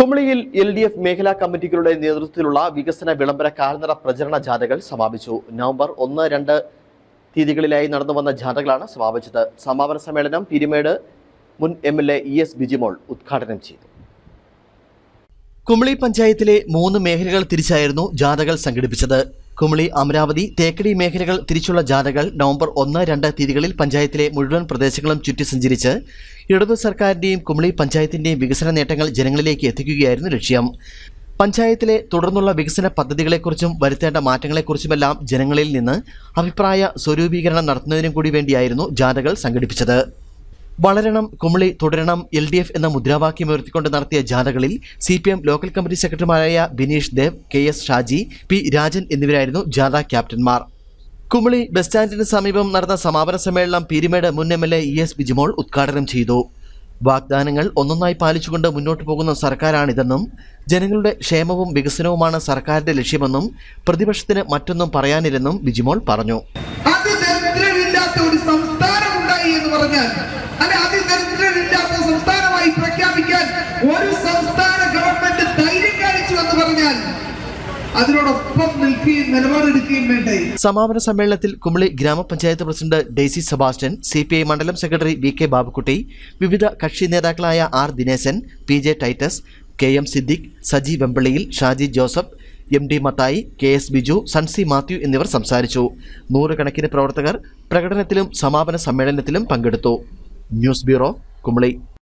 കുമളിയിൽ L D F മേഖലാ കമ്മിറ്റികളുടെ നേതൃത്വത്തിലുള്ള വികസന വിളംബര കാൽനട പ്രചരണ ജാഥകൾ സമാപിച്ചു. നവംബർ ഒന്ന് രണ്ട് തീയതികളിലായി നടന്നു വന്ന ജാഥകളാണ് സമാപിച്ചത്. സമാപന സമ്മേളനം പിരിമേട് മുൻ M L A E S Bijimol ഉദ്ഘാടനം ചെയ്തു. കുമളി പഞ്ചായത്തിലെ മൂന്ന് മേഖലകൾ തിരിച്ചായിരുന്നു ജാഥകൾ സംഘടിപ്പിച്ചത്. കുമളി അമരാവതി തേക്കടി മേഖലകൾ തിരിച്ചുള്ള ജാഥകൾ നവംബർ ഒന്ന് രണ്ട് തീയതികളിൽ പഞ്ചായത്തിലെ മുഴുവൻ പ്രദേശങ്ങളും ചുറ്റി സഞ്ചരിച്ച് ഇടതു സർക്കാരിന്റെയും കുമളി പഞ്ചായത്തിന്റെയും വികസന നേട്ടങ്ങൾ ജനങ്ങളിലേക്ക് എത്തിക്കുകയായിരുന്നു ലക്ഷ്യം. പഞ്ചായത്തിലെ തുടർന്നുള്ള വികസന പദ്ധതികളെക്കുറിച്ചും വരുത്തേണ്ട മാറ്റങ്ങളെക്കുറിച്ചുമെല്ലാം ജനങ്ങളിൽ നിന്ന് അഭിപ്രായ സ്വരൂപീകരണം നടത്തുന്നതിനും കൂടി വേണ്ടിയായിരുന്നു ജാഥകൾ സംഘടിപ്പിച്ചത്. വളരണം കുമളി തുടരണം എൽ ഡി എഫ് എന്ന മുദ്രാവാക്യം ഉയർത്തിക്കൊണ്ട് നടത്തിയ ജാഥകളിൽ C P M local committee സെക്രട്ടറിമാരായ Bineesh Dev K S Shaji P Rajan എന്നിവരായിരുന്നു ജാഥ ക്യാപ്റ്റന്മാർ. കുമളി ബസ് സ്റ്റാൻഡിന് സമീപം നടന്ന സമാപന സമ്മേളനം പീരിമേട് മുൻ M L A E S Bijimol ഉദ്ഘാടനം ചെയ്തു. വാഗ്ദാനങ്ങൾ ഒന്നൊന്നായി പാലിച്ചുകൊണ്ട് മുന്നോട്ട് പോകുന്ന സർക്കാരാണിതെന്നും ജനങ്ങളുടെ ക്ഷേമവും വികസനവുമാണ് സർക്കാരിന്റെ ലക്ഷ്യമെന്നും പ്രതിപക്ഷത്തിന് മറ്റൊന്നും പറയാനില്ലെന്നും ബിജിമോൾ പറഞ്ഞു. അതിദരിദ്രരില്ലാത്ത ഒരു എന്ന് അല്ലെ അതിദരിദ്രരില്ലാത്ത സംസ്ഥാനമായി പ്രഖ്യാപിക്കാൻ ഒരു സംസ്ഥാന ഗവൺമെന്റ് ധൈര്യം കാണിച്ചു എന്ന് പറഞ്ഞാൽ അതിനോടൊപ്പം നിൽക്കുകയും നിലപാടെടുക്കുകയും വേണ്ടേ? സമാപന സമ്മേളനത്തിൽ കുമളി ഗ്രാമപഞ്ചായത്ത് president Daisy Sebastian C P I മണ്ഡലം സെക്രട്ടറി വി കെ ബാബുക്കുട്ടി വിവിധ കക്ഷി നേതാക്കളായ R Dineshan P J Titus K M Siddique Saji വെമ്പള്ളിയിൽ Shaji Joseph M D Mathai K S Biju Sunsy Mathew എന്നിവർ സംസാരിച്ചു. നൂറുകണക്കിന് പ്രവർത്തകർ പ്രകടനത്തിലും സമാപന സമ്മേളനത്തിലും പങ്കെടുത്തു. News bureau Kumily